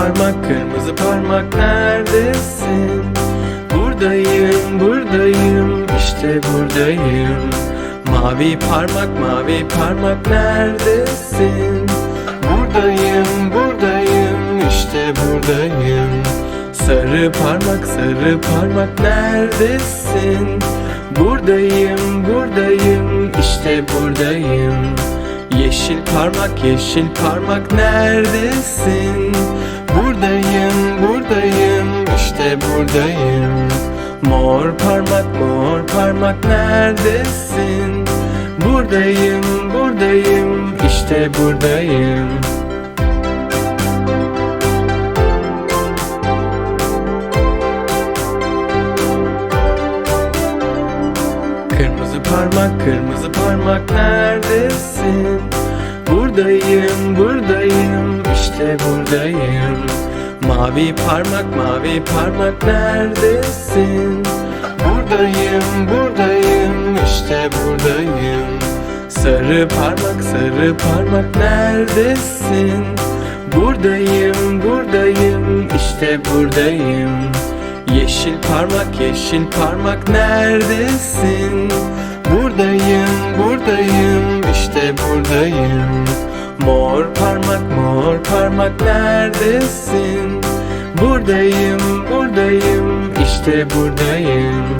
parmak, kırmızı parmak neredesin? Buradayım, buradayım, işte buradayım. Mavi parmak, mavi parmak neredesin? Buradayım, buradayım, işte buradayım. Sarı parmak, sarı parmak neredesin? Buradayım, buradayım, işte buradayım. Yeşil parmak, yeşil parmak neredesin? Buradayım, buradayım, işte buradayım. Mor parmak, mor parmak neredesin? Buradayım, buradayım, işte buradayım. Kırmızı parmak, kırmızı parmak neredesin? Buradayım, buradayım, işte buradayım. Mavi parmak, mavi parmak neredesin? Buradayım, buradayım, işte buradayım. Sarı parmak, sarı parmak neredesin? Buradayım, buradayım, işte buradayım. Yeşil parmak, yeşil parmak neredesin? İşte buradayım. Mor parmak, mor parmak neredesin? Buradayım, buradayım, işte buradayım.